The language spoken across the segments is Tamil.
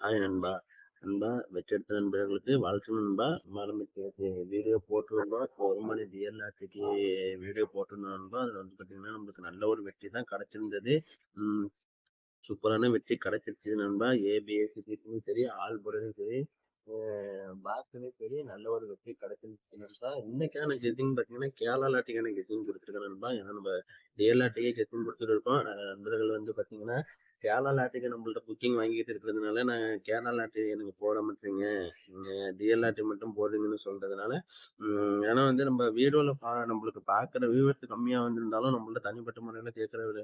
ஹாய் நண்பா. நண்பா வெற்றெடுத்த நண்பர்களுக்கு வாழ்த்து நண்பா. மரமிட்டு வீடியோ போட்டிருந்தோம். ஒரு மணி டிஎல்ஆர்டிக்கு வீடியோ போட்டிருந்தோம் நண்பா. அதில் வந்து பார்த்தீங்கன்னா நம்மளுக்கு நல்ல ஒரு வெற்றி தான் கிடச்சிருந்தது. சூப்பரான வெற்றி கிடைச்சிருச்சு நண்பா. ஏபிஎஸ்சி சரி ஆல் பொருளும் சரி பாக்ஸுமே சரி நல்ல ஒரு வெற்றி கிடைச்சிருச்சு நண்பா. இன்னைக்கான கெஸ்டிங் பார்த்தீங்கன்னா கேரளா லாட்டிக்கான கெஸ்டிங் கொடுத்துருக்கேன் நண்பா. ஏன்னா நம்ம டிஎல்ஆர்டிக்கே கெஸிங் கொடுத்துருக்கோம். நண்பர்கள் வந்து பார்த்தீங்கன்னா கேரளா லாட்டுக்கு நம்மள்ட்ட புக்கிங் வாங்கிட்டு இருக்கிறதுனால நான் கேரளா லாட்டு எனக்கு போட மாட்டேங்க. நீங்கள் டிஎல் லாட்டு மட்டும் போடுங்கன்னு சொல்கிறதுனால ஏன்னா வந்து நம்ம வீடியோவில் பா நம்மளுக்கு பார்க்குற வியூவர்ஸ் கம்மியாக வந்திருந்தாலும் நம்மள்ட்ட தனிப்பட்ட முறையில் கேட்குற ஒரு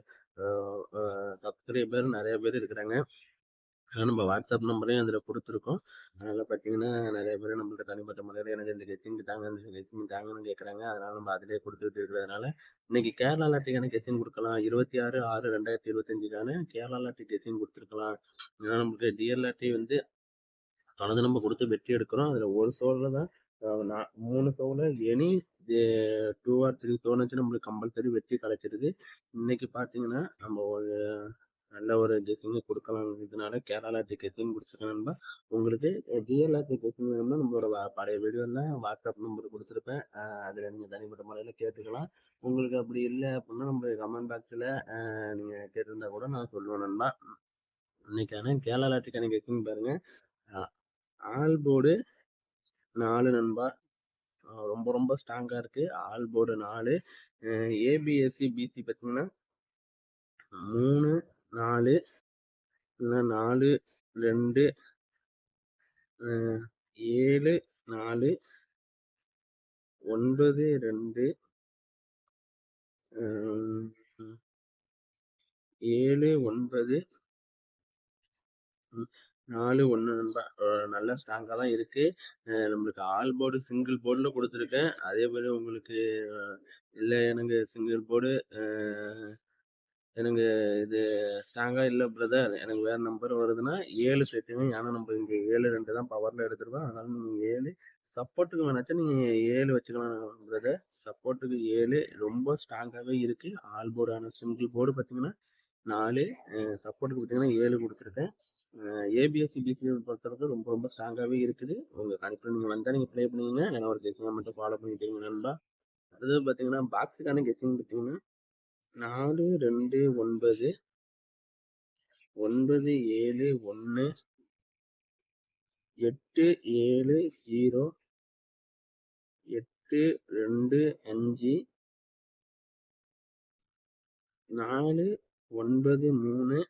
சப்ஸ்கிரைபர் நிறைய பேர் இருக்கிறாங்க. நம்ம வாட்ஸ்அப் நம்பரையும் அதில் கொடுத்துருக்கோம். அதனால் பார்த்தீங்கன்னா நிறைய பேர் நம்மளுக்கு தனிப்பட்ட முறையில் எனக்கு இந்த கெச்சிங் தாங்க இந்த கெச்சிங் தாங்கன்னு கேட்குறாங்க அதனால் நம்ம அதிலே கொடுத்துட்டு இருக்கிறதுனால இன்னைக்கு கேரளா லாட்டிக்கான கெச்சிங் கொடுக்கலாம். இருபத்தி ஆறு ஆறு ரெண்டாயிரத்தி இருபத்தஞ்சுக்கான கேரளா லாட்டி கெச்சிங் கொடுத்துருக்கலாம். ஏன்னா நம்மளுக்கு டிஎல் லாட்டி வந்து தொடர்ந்து நம்ம கொடுத்து வெற்றி எடுக்கிறோம். அதில் ஒரு சோலில் தான் நான் மூணு சோல எனி டூ ஆர் த்ரீ சோனாச்சும் நம்மளுக்கு கம்பல்சரி வெற்றி கிடைச்சிருது இன்னைக்கு பார்த்தீங்கன்னா நம்ம ஒரு நல்ல ஒரு கெஸ்ஸிங்கு கொடுக்கலாம். இதனால கேரளா கெஸ்ஸிங் கொடுத்துருக்கேன் உங்களுக்கு ஜிஎல்ஆ கெஸ்ஸிங் வேணும்னா நம்மளோட பழைய வீடியோவில் வாட்ஸ்அப் நம்பர் கொடுத்துருப்பேன். அதில் நீங்கள் தனிப்பட்ட முறையில் கேட்டுக்கலாம். உங்களுக்கு அப்படி இல்லை அப்படின்னா நம்ம கமெண்ட் பாக்ஸில் நீங்கள் கேட்டிருந்தா கூட நான் சொல்லுவேன் நண்பா. இன்னைக்கான கேரளா டிக்கான கெஸ்ஸிங் பாருங்கள் ஆல் போர்டு நாலு நண்பா. ரொம்ப ரொம்ப ஸ்ட்ராங்காக இருக்குது ஆல் போர்டு நாலு. ஏபிஎஸ்சி பிசி பார்த்தீங்கன்னா மூணு நாலு நாலு ரெண்டு ஏழு நாலு ஒன்பது ரெண்டு ஏழு ஒன்பது நாலு ஒன்று நண்பா நல்ல ஸ்ட்ராங்காக தான் இருக்கு. நம்மளுக்கு ஆல் போர்டு சிங்கிள் போர்டில் கொடுத்துருக்கேன். அதே மாதிரி உங்களுக்கு இல்லை எனக்கு சிங்கிள் போர்டு எனக்கு இது ஸ்ட்ராங்காக இல்லை பிரதர் எனக்கு வேறு நம்பர் வருதுன்னா ஏழு செட்டுங்க ஏன்னா நம்ம இங்கே ஏழு ரெண்டு தான் பவரில் எடுத்துருக்கோம். அதனால நீங்கள் ஏழு. சப்போர்ட்டுக்கு வேணாச்சும் நீங்கள் ஏழு வச்சுக்கலாம் பிரதர் சப்போர்ட்டுக்கு ஏழு. ரொம்ப ஸ்ட்ராங்காகவே இருக்குது ஆல் போர்டான சிங்கிள் போர்டு பார்த்தீங்கன்னா நாலு. சப்போர்ட்டுக்கு பார்த்தீங்கன்னா ஏழு கொடுத்துருக்கேன். ஏபிஎஸ்சி பிசி பொறுத்தவரைக்கும் ரொம்ப ரொம்ப ஸ்ட்ராங்காகவே இருக்குது. உங்கள் கணிப்பில் நீங்கள் வந்தால் நீங்கள் ப்ளே பண்ணுவீங்க ஏன்னா ஒரு கெஸிங்காக மட்டும் ஃபாலோ பண்ணிட்டீங்க நண்பா. அடுத்தது பார்த்தீங்கன்னா பாக்ஸுக்கான கெஸிங் பார்த்தீங்கன்னா நாலு ரெண்டு ஒன்பது. ஒன்பது ஏழு ஒன்று எட்டு ஏழு ஜீரோ. எட்டு ரெண்டு அஞ்சு. நாலு ஒன்பது மூணு.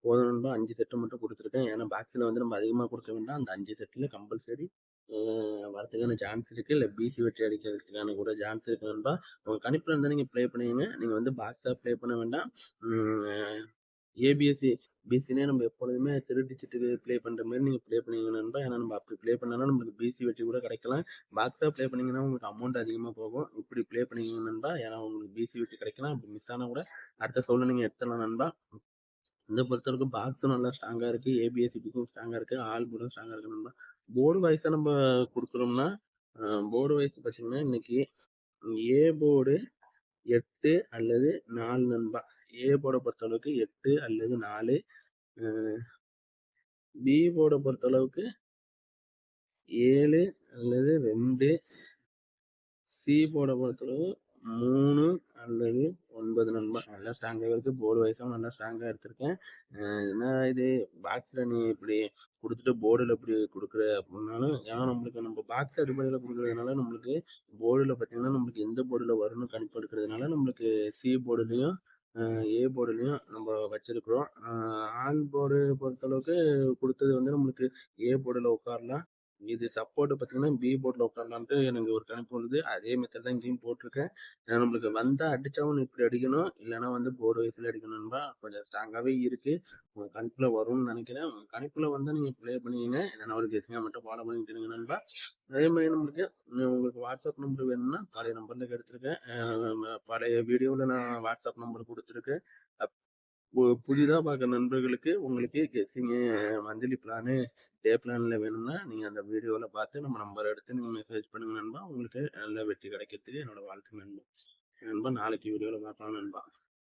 போதும் அஞ்சு செட்டு மட்டும் கொடுத்துருக்கேன். ஏன்னா பாக்ஸில் வந்து நம்ம அதிகமாக கொடுக்க வேண்டாம். அந்த அஞ்சு செட்டில் கம்பல்சரி வரதுக்கான சான்ஸ் இருக்கு. இல்லை பிசி வெற்றி அடிக்கிறதுக்கான கூட சான்ஸ் இருக்கு. நண்பா உங்க கணிப்பில் இருந்தால் நீங்கள் ப்ளே பண்ணுவீங்க நீங்கள் வந்து பாக்ஸாக ப்ளே பண்ண வேண்டாம். ஏபிஎஸ்சி பிசினே நம்ம எப்பொழுதுமே திருடிச்சிட்டு ப்ளே பண்ணுற மாதிரி நீங்கள் ப்ளே பண்ணுவீங்க நண்பா. ஏன்னா நம்ம அப்படி ப்ளே பண்ணாலும் நம்மளுக்கு பிசி வெற்றி கூட கிடைக்கலாம். பாக்ஸாக ப்ளே பண்ணீங்கன்னா உங்களுக்கு அமௌண்ட் அதிகமாக போகும். இப்படி ப்ளே பண்ணீங்க நண்பா. ஏன்னா உங்களுக்கு பிசி வெற்றி கிடைக்கலாம். அப்படி மிஸ் ஆனால் கூட அடுத்த சொல்ல நீங்கள் எடுத்துடலாம் நண்பா. இந்த பொறுத்தவரைக்கும் பாக்ஸும் நல்லா ஸ்ட்ராங்காக இருக்குது ஏபிஎஸ்சிபிக்கும் ஸ்ட்ராங்காக இருக்குது ஆல் போர்டும் ஸ்ட்ராங்காக இருக்குது நண்பா போர்டு வைஸாக நம்ம கொடுக்குறோம்னா போர்டு வைஸ் பார்த்தீங்கன்னா இன்னைக்கு ஏ போர்டு எட்டு அல்லது நாலு நண்பா. ஏ போர்டை பொறுத்தளவுக்கு எட்டு அல்லது நாலு. பி போர்டை பொறுத்தளவுக்கு ஏழு அல்லது ரெண்டு. சி போர்டை பொறுத்தளவு மூணு அல்லது ஒன்பது நண்பா நல்லா ஸ்ட்ராங்காக இருக்கு. போர்டு வைஸாகவும் நல்லா ஸ்ட்ராங்காக எடுத்திருக்கேன். என்ன இது? பாக்ஸில் நீ இப்படி கொடுத்துட்டு போர்டில் இப்படி கொடுக்குற அப்படின்னாலும் ஏன்னா நம்மளுக்கு நம்ம பாக்ஸ் அடிப்படையில் கொடுக்குறதுனால நம்மளுக்கு போர்டில் பார்த்தீங்கன்னா நம்மளுக்கு எந்த போர்டில் வரும்னு கணிப்பு எடுக்கிறதுனால நம்மளுக்கு சி போர்டுலேயும் ஏ போர்டுலையும் நம்ம வச்சிருக்கிறோம். ஆல் போர்டு பொறுத்தளவுக்கு கொடுத்தது வந்து நம்மளுக்கு ஏ போர்டில் உட்காரலாம். இது சப்போர்ட் பார்த்தீங்கன்னா பி போர்டில் உட்காரலான்ட்டு எனக்கு ஒரு கணிப்பு வருது. அதே மெத்தட் தான் இங்கேயும் போட்டிருக்கேன். ஏன்னா நம்மளுக்கு வந்தால் அடித்தாவும் இப்படி அடிக்கணும். இல்லைன்னா வந்து போர்டு வயசில் அடிக்கணும்பா கொஞ்சம் ஸ்ட்ராங்காகவே இருக்குது உங்கள் கணிப்பில் வரும்னு நினைக்கிறேன். உங்கள் கணிப்பில் வந்தால் நீங்கள் ப்ளே பண்ணிக்கங்க. இல்லைன்னா ஒரு கெஸிங்காக மட்டும் ஃபாலோ பண்ணிட்டு நண்பா. அதே மாதிரி நம்மளுக்கு உங்களுக்கு வாட்ஸ்அப் நம்பர் வேணும்னா பழைய நம்பரில் எடுத்திருக்கேன். பழைய வீடியோவில் நான் வாட்ஸ்அப் நம்பர் கொடுத்துருக்கேன். புதிதாக பார்க்குற நண்பர்களுக்கு உங்களுக்கு கெஸ்ஸிங்கு மந்த்லி பிளானு டே பிளானில் வேணும்னா நீங்கள் அந்த வீடியோவில் பார்த்து நம்ம நம்பர் எடுத்து நீங்கள் மெசேஜ் பண்ணுங்க நண்பா. உங்களுக்கு நல்ல வெற்றி கிடைக்கிறதுக்கு என்னோட வாழ்த்து நண்பா. நண்பா நாளைக்கு வீடியோவில் பார்க்கலாம் நண்பா.